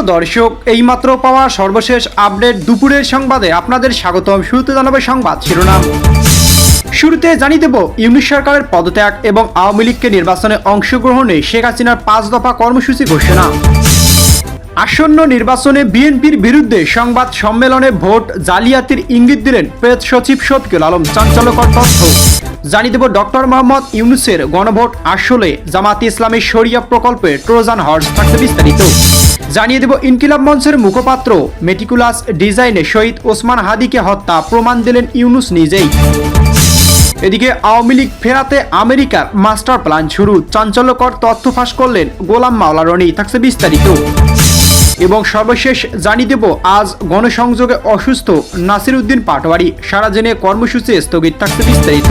সুপ্রিয় দর্শক, এইমাত্র পাওয়া সর্বশেষ আপডেট দুপুরের সংবাদে আপনাদের স্বাগতম। শুরুতে জানাবে সংবাদ শিরোনাম। শুরুতে জানিয়ে দেব ইউনিশ সরকারের পদত্যাগ এবং আওয়ামী লীগকে নির্বাচনে অংশগ্রহণে শেখ হাসিনার পাঁচ দফা কর্মসূচি ঘোষণা। আসন্ন নির্বাচনে বিএনপির বিরুদ্ধে সংবাদ সম্মেলনে ভোট জালিয়াতির ইঙ্গিত দিলেন প্রেস সচিব শফিকুল আলম। চাঞ্চল্যকর তথ্য। জানিয়ে দেব, ডক্টর মোহাম্মদ ইউনুসের গণভোট আসলে জামাত ইসলামের শরিয়া প্রকল্পে ট্রোজান হর্স থাকতে বিস্তারিত। জানিয়ে দেব ইনকিলাব মঞ্চের মুখপাত্র। মেটিকুলাস ডিজাইনে শহীদ ওসমান হাদিকে হত্যা, প্রমাণ দিলেন ইউনুস নিজেই। এদিকে আওয়ামী লীগ ফেরাতে আমেরিকার মাস্টার প্ল্যান শুরু। চাঞ্চল্যকর তথ্য ফাঁস করলেন গোলাম মাওলা রনি, থাকছে বিস্তারিত। এবং সর্বশেষ জানিয়ে দেব, আজ গণসংযোগে অসুস্থ নাসির উদ্দিন পাটোয়ারি, সারা জেনে কর্মসূচি স্থগিত থাকতে বিস্তারিত।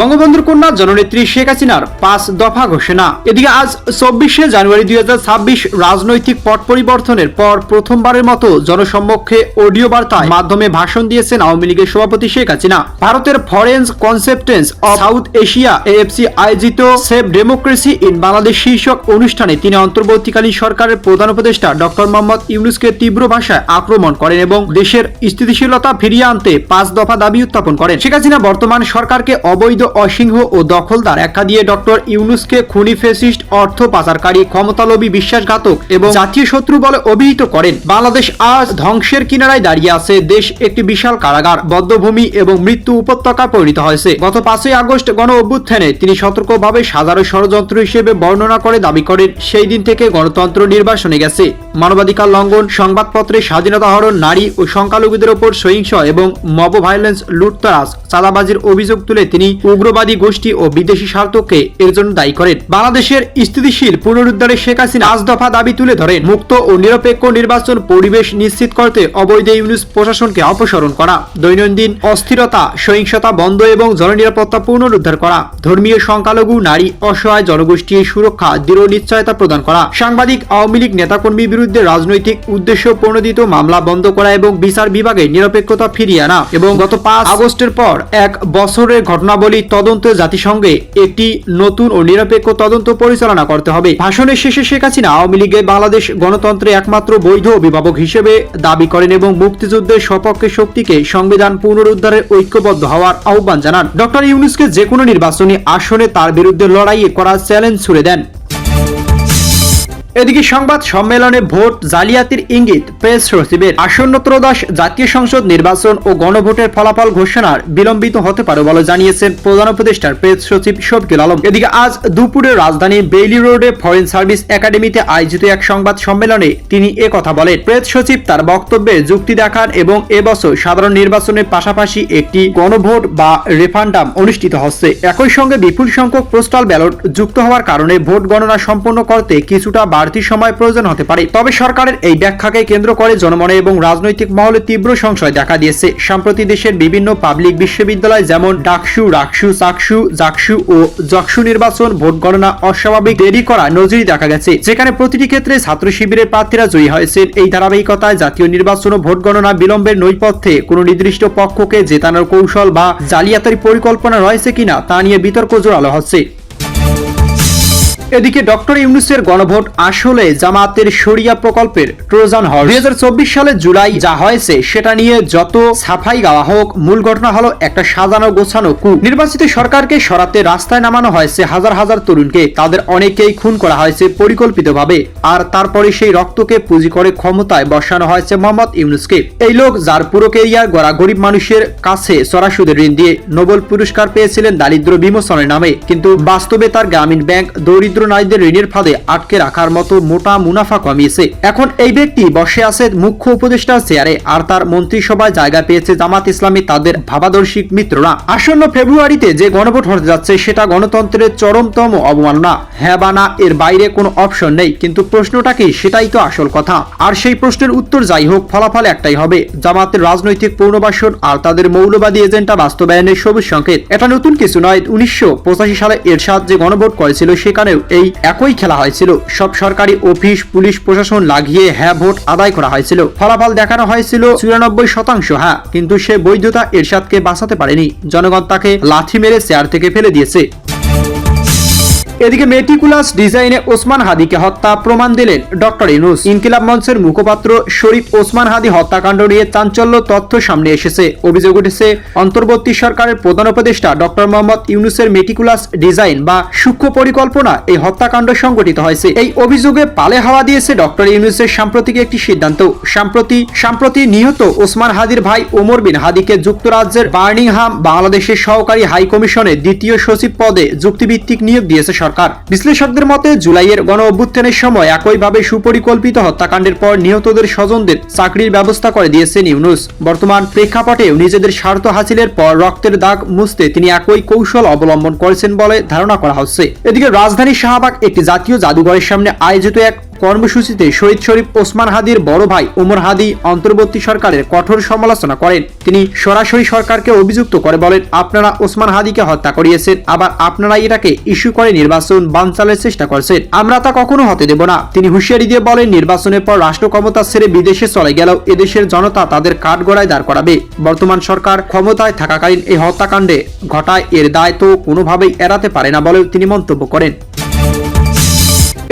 বঙ্গবন্ধুর কন্যা জননেত্রী শেখ হাসিনার পাঁচ দফা ঘোষণা। এদিকে আজ চব্বিশে জানুয়ারি দুই রাজনৈতিক পট পরিবর্তনের পর প্রথমবারের মতো জনসম্মুখে অডিও বার্তায় মাধ্যমে ভাষণ দিয়েছেন আওয়ামী লীগের সভাপতি শেখ হাসিনা। ভারতের ফরেন্স কনসেপ্টেন্স অফ সাউথ এশিয়া এএফসি আয়োজিত সেভ ডেমোক্রেসি ইন বাংলাদেশ শীর্ষক অনুষ্ঠানে তিনি অন্তর্বর্তীকালীন সরকারের প্রধান উপদেষ্টা ডক্টর মোহাম্মদ ইউনুসকে তীব্র ভাষায় আক্রমণ করেন এবং দেশের স্থিতিশীলতা ফিরিয়ে আনতে পাঁচ দফা দাবি উত্থাপন করেন। শেখ হাসিনা বর্তমান সরকারকে অবৈধ অসিংহ ও দখলদার। একা দিয়ে ডক্টর ইউনুসকে খুনি ফেসিস্ট, অর্থ পাচারকারী, ক্ষমতালোভী, বিশ্বাসঘাতক এবং জাতীয় শত্রু বলে অভিহিত করেন। বাংলাদেশ আজ ধ্বংসের কিনারায় দাঁড়িয়ে আছে। দেশ একটি বিশাল কারাগার, বদ্ধভূমি এবং মৃত্যু উপত্যকা পরিণত হয়েছে। গত পাঁচই আগস্ট গণ অভ্যুত্থানে তিনি সতর্কভাবে সাধারণ ষড়যন্ত্র হিসেবে বর্ণনা করে দাবি করেন, সেই দিন থেকে গণতন্ত্র নির্বাসনে গেছে। মানবাধিকার লঙ্ঘন সংবাদপত্রে স্বাধীনতা হরণ, নারী ও সংখ্যালঘুদের ওপর সহিংস এবং মব ভায়োলেন্স লুটতরাজ, চাঁদাবাজির অভিযোগ তুলে তিনি উগ্রবাদী গোষ্ঠী ও বিদেশি স্বার্থকে এর জন্য দায়ী করেন। বাংলাদেশের স্থিতিশীল পুনরুদ্ধারে শেখ হাসিনা পাঁচ দফা দাবি তুলে ধরেন, মুক্ত ও নিরপেক্ষ নির্বাচন পরিবেশ নিশ্চিত করতে অবৈধ ইউনিস প্রশাসনকে অপসারণ করা, দৈনন্দিন অস্থিরতা, সহিংসতা বন্ধ এবং জননিরাপত্তা পুনরুদ্ধার করা, ধর্মীয় সংখ্যালঘু, নারী, অসহায় জনগোষ্ঠীর সুরক্ষা, দৃঢ় নিশ্চয়তা প্রদান করা, সাংবাদিক, আওয়ামী লীগ নেতাকর্মীর বিরুদ্ধে রাজনৈতিক উদ্দেশ্য প্রণোদিত মামলা বন্ধ করা এবং বিচার বিভাগে নিরপেক্ষতা ফিরিয়ে আনা এবং গত পাঁচ আগস্টের পর এক বছরের ঘটনাবলী তদন্ত জাতিসংঘে একটি নতুন ও নিরপেক্ষ তদন্ত পরিচালনা করতে হবে। ভাষণের শেষে শেখ হাসিনা আওয়ামী লীগের বাংলাদেশ গণতন্ত্রে একমাত্র বৈধ অভিভাবক হিসেবে দাবি করেন এবং মুক্তিযুদ্ধের সপক্ষে শক্তিকে সংবিধান পুনরুদ্ধারে ঐক্যবদ্ধ হওয়ার আহ্বান জানান। ডক্টর ইউনুসকে যে কোনো নির্বাচনী আসনে তার বিরুদ্ধে লড়াইয়ে করার চ্যালেঞ্জ ছুড়ে দেন। এদিকে সংবাদ সম্মেলনে ভোট জালিয়াতির ইঙ্গিত প্রেস সচিবের। আসন্ন ত্রয়োদশ জাতীয় সংসদ নির্বাচন ও গণভোটের ফলাফল ঘোষণার বিলম্বিত হতে পারে বলে জানিয়েছেন প্রধান উপদেষ্টার প্রেস সচিব শফিকুল আলম। এদিকে আজ দুপুরে রাজধানী বেইলি রোডে ফরেন সার্ভিস একাডেমিতে আয়োজিত এক সংবাদ সম্মেলনে তিনি এ কথা বলেন। প্রেস সচিব তার বক্তব্যে যুক্তি দেখান এবং এবছর সাধারণ নির্বাচনের পাশাপাশি একটি গণভোট বা রেফান্ডাম অনুষ্ঠিত হচ্ছে। একই সঙ্গে বিপুল সংখ্যক পোস্টাল ব্যালট যুক্ত হওয়ার কারণে ভোট গণনা সম্পন্ন করতে কিছুটা বাড়তি সময় প্রয়োজন হতে পারে। তবে সরকারের এই ব্যাখ্যাকে কেন্দ্র করে জনমনে এবং রাজনৈতিক মহলে তীব্র সংশয় দেখা দিয়েছে। সম্প্রতি দেশের বিভিন্ন পাবলিক বিশ্ববিদ্যালয় যেমন ডাকসু, রাকসু, চাকসু, জাকসু ও জকসু নির্বাচন ভোট গণনা অস্বাভাবিক দেরি করা নজির দেখা গেছে। যেখানে প্রতিটি ক্ষেত্রে ছাত্র শিবিরের প্রার্থীরা জয়ী হয়েছেন এই ধারাবাহিকতায় জাতীয় নির্বাচন ও ভোট গণনা বিলম্বের নৈপথ্যে কোনো নির্দিষ্ট পক্ষকে জেতানোর কৌশল বা জালিয়াতির পরিকল্পনা রয়েছে কিনা তা নিয়ে বিতর্ক জোরালো হচ্ছে। এদিকে ডক্টর ইউনুসের গণভোট আসলে জামাতের শরিয়া প্রকল্পের ট্রোজান হল দুই সালের জুলাই যা হয়েছে সেটা নিয়ে যত সাফাই গাওয়া হোক, মূল ঘটনা হলো একটা সাজানো গোছানো কু নির্বাচিত সরকারকে সরাতে রাস্তায় নামানো হয়েছে হাজার হাজার তরুণকে। তাদের অনেকেই খুন করা হয়েছে পরিকল্পিতভাবে। আর তারপরে সেই রক্তকে পুঁজি করে ক্ষমতায় বসানো হয়েছে মোহাম্মদ ইউনুসকে। এই লোক যার পুরো কেরিয়ার গড়া গরিব মানুষের কাছে সরাসরি ঋণ দিয়ে নোবেল পুরস্কার পেয়েছিলেন দারিদ্র বিমোচনের নামে। কিন্তু বাস্তবে তার গ্রামীণ ব্যাংক দরিদ্র দরিদ্র নারীদের ঋণের ফাঁদে আটকে রাখার মতো মোটা মুনাফা কমিয়েছে। এখন এই ব্যক্তি বসে আছে মুখ্য উপদেষ্টার চেয়ারে, আর তার মন্ত্রিসভায় জায়গা পেয়েছে জামাত ইসলামী তাদের ভাবাদর্শিক মিত্ররা। আসন্ন ফেব্রুয়ারিতে যে গণভোট হতে যাচ্ছে, সেটা গণতন্ত্রের চরমতম অবমাননা। হ্যাঁ বা না, এর বাইরে কোনো অপশন নেই, কিন্তু প্রশ্নটা কি, সেটাই তো আসল কথা। আর সেই প্রশ্নের উত্তর যাই হোক, ফলাফল একটাই হবে, জামাতের রাজনৈতিক পূর্ণবাসন আর তাদের মৌলবাদী এজেন্ডা বাস্তবায়নের সবুজ সংকেত। এটা নতুন কিছু নয়, উনিশশো সালে এরশাদ যে গণভোট করেছিল, সেখানেও এই একই খেলা হয়েছিল। সব সরকারি অফিস, পুলিশ প্রশাসন লাগিয়ে হ্যাঁ ভোট আদায় করা হয়েছিল। ফলাফল দেখানো হয়েছিল চুরানব্বই শতাংশ হ্যাঁ কিন্তু সে বৈধতা এরশাদকে বাঁচাতে পারেনি। জনগণ তাকে লাথি মেরে চেয়ার থেকে ফেলে দিয়েছে। এদিকে মেটিকুলাস ডিজাইনে ওসমান হাদিকে হত্যা প্রমাণ দিলেন ডক্টর ইনুস ইনকিলাব মঞ্চের মুখপাত্র শরীফ ওসমান হাদি হত্যাকাণ্ড নিয়ে চাঞ্চল্য তথ্য সামনে এসেছে। অভিযোগ উঠেছে, অন্তর্বর্তী সরকারের প্রধান উপদেষ্টা ডক্টর মোহাম্মদ ইউনুসের মেটিকুলাস ডিজাইন বা সূক্ষ্ম পরিকল্পনা এই হত্যাকাণ্ড সংগঠিত হয়েছে। এই অভিযোগে পালে হাওয়া দিয়েছে ডক্টর ইউনুসের সাম্প্রতিক একটি সিদ্ধান্ত। সাম্প্রতি সাম্প্রতি নিহত ওসমান হাদির ভাই ওমর বিন হাদিকে যুক্তরাজ্যের বার্নিংহাম বাংলাদেশের সহকারী হাই কমিশনে দ্বিতীয় সচিব পদে যুক্তিভিত্তিক নিয়োগ দিয়েছে সরকার। বিশ্লেষকদের মতে, জুলাইয়ের গণ অভ্যুত্থানের সময় একইভাবে সুপরিকল্পিত হত্যাকাণ্ডের পর নিহতদের স্বজনদের চাকরির ব্যবস্থা করে দিয়েছেন ইউনুস। বর্তমান প্রেক্ষাপটেও নিজেদের স্বার্থ হাসিলের পর রক্তের দাগ মুছতে তিনি একই কৌশল অবলম্বন করেছেন বলে ধারণা করা হচ্ছে। এদিকে রাজধানী শাহবাগ একটি জাতীয় জাদুঘরের সামনে আয়োজিত এক কর্মসূচিতে শহীদ শরীফ ওসমান হাদির বড় ভাই ওমর হাদি অন্তর্বর্তী সরকারের কঠোর সমালোচনা করেন। তিনি সরাসরি সরকারকে অভিযুক্ত করে বলেন, আপনারা ওসমান হাদিকে হত্যা করিয়েছেন, আবার আপনারা এটাকে ইস্যু করে নির্বাচন বানচালের চেষ্টা করছেন। আমরা তা কখনো হতে দেব না। তিনি হুঁশিয়ারি দিয়ে বলেন, নির্বাচনের পর রাষ্ট্র ক্ষমতা ছেড়ে বিদেশে চলে গেলেও এদেশের জনতা তাদের কাঠগড়ায় দাঁড় করাবে। বর্তমান সরকার ক্ষমতায় থাকাকালীন এই হত্যাকাণ্ডে ঘটায় এর দায় তো কোনোভাবেই এড়াতে পারে না বলেও তিনি মন্তব্য করেন।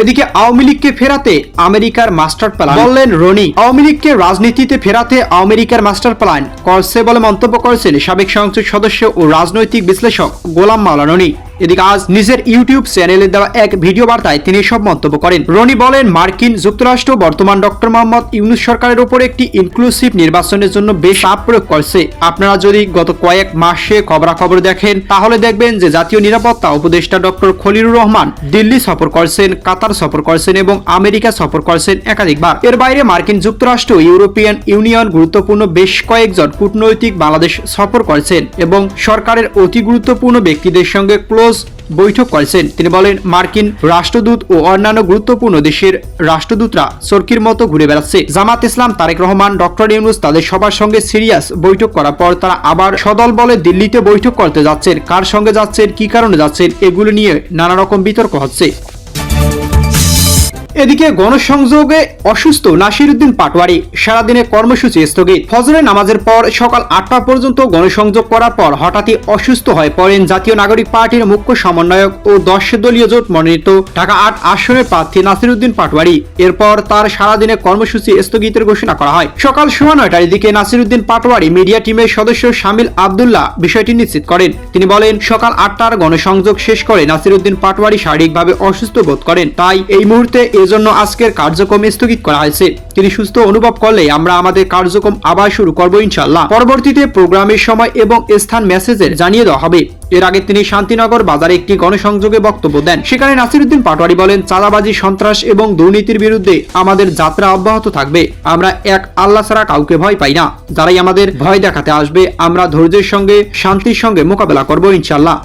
এদিকে আওয়ামী লীগকে ফেরাতে আমেরিকার মাস্টার প্ল্যান। বললেন রনি, আওয়ামী লীগকে রাজনীতিতে ফেরাতে আমেরিকার মাস্টার প্ল্যান করছে বলে মন্তব্য করেছেন সাবেক সংসদ সদস্য ও রাজনৈতিক বিশ্লেষক গোলাম মাওলা রনি। এদিকে আজ নিজের ইউটিউব চ্যানেলে দেওয়া এক ভিডিও বার্তায় তিনি সব মন্তব্য করেন। রনি বলেন, মার্কিন যুক্তরাষ্ট্র বর্তমান ডক্টর মোহাম্মদ ইউনুস সরকারের উপর একটি ইনক্লুসিভ নির্বাচনের জন্য বেশ চাপ প্রয়োগ করছে। আপনারা যদি গত কয়েক মাসে খবরাখবর দেখেন, তাহলে দেখবেন যে জাতীয় নিরাপত্তা উপদেষ্টা ডক্টর খলিলুর রহমান দিল্লি সফর করছেন, কাতার সফর করছেন এবং আমেরিকা সফর করছেন একাধিকবার। এর বাইরে মার্কিন যুক্তরাষ্ট্র, ইউরোপিয়ান ইউনিয়ন গুরুত্বপূর্ণ বেশ কয়েকজন কূটনৈতিক বাংলাদেশ সফর করছেন এবং সরকারের অতি গুরুত্বপূর্ণ ব্যক্তিদের সঙ্গে ক্লোজ বৈঠক করেছেন। তিনি বলেন, মার্কিন রাষ্ট্রদূত ও অন্যান্য গুরুত্বপূর্ণ দেশের রাষ্ট্রদূতরা সরকির মতো ঘুরে বেড়াচ্ছে। জামাত ইসলাম, তারেক রহমান, ডক্টর ইউনুস তাদের সবার সঙ্গে সিরিয়াস বৈঠক করার পর তারা আবার সদল বলে দিল্লিতে বৈঠক করতে যাচ্ছেন। কার সঙ্গে যাচ্ছেন, কি কারণে যাচ্ছেন, এগুলো নিয়ে নানা রকম বিতর্ক হচ্ছে। এদিকে গণসংযোগে অসুস্থ নাসিরুদ্দিন পাটোয়ারি সারাদিনে কর্মসূচি স্থগিত। ফজরের নামাজের পর সকাল আটটা পর্যন্ত গণসংযোগ করার পর হঠাৎই অসুস্থ হয়ে পড়েন জাতীয় নাগরিক পার্টির মুখ্য সমন্বয়ক ও দশ দলীয় জোট মনোনীত ঢাকা আট আসনের প্রার্থী নাসিরুদ্দিন পাটোয়ারি। এরপর তার সারাদিনে কর্মসূচি স্থগিতের ঘোষণা করা হয়। সকাল সোয়া নয়টার দিকে নাসিরুদ্দিন পাটোয়ারি মিডিয়া টিমের সদস্য শামিল আবদুল্লাহ বিষয়টি নিশ্চিত করেন। তিনি বলেন, সকাল আটটার গণসংযোগ শেষ করে নাসিরুদ্দিন পাটোয়ারি শারীরিকভাবে অসুস্থ বোধ করেন। তাই এই মুহূর্তে এজন্য আজকের কার্যক্রম স্থগিত করা হয়েছে। তিনি সুস্থ অনুভব করলে আমরা আমাদের কার্যক্রম আবার শুরু করব ইনশাল্লাহ পরবর্তীতে প্রোগ্রামের সময় এবং স্থান মেসেজের জানিয়ে দেওয়া হবে। এর আগে তিনি শান্তিনগর বাজারে একটি গণসংযোগে বক্তব্য দেন। সেখানে নাসিরুদ্দিন পাটোয়ারি বলেন, চাঁদাবাজি, সন্ত্রাস এবং দুর্নীতির বিরুদ্ধে আমাদের যাত্রা অব্যাহত থাকবে। আমরা এক আল্লাহ ছাড়া কাউকে ভয় পাই না। যারাই আমাদের ভয় দেখাতে আসবে, আমরা ধৈর্যের সঙ্গে, শান্তির সঙ্গে মোকাবেলা করব ইনশাল্লাহ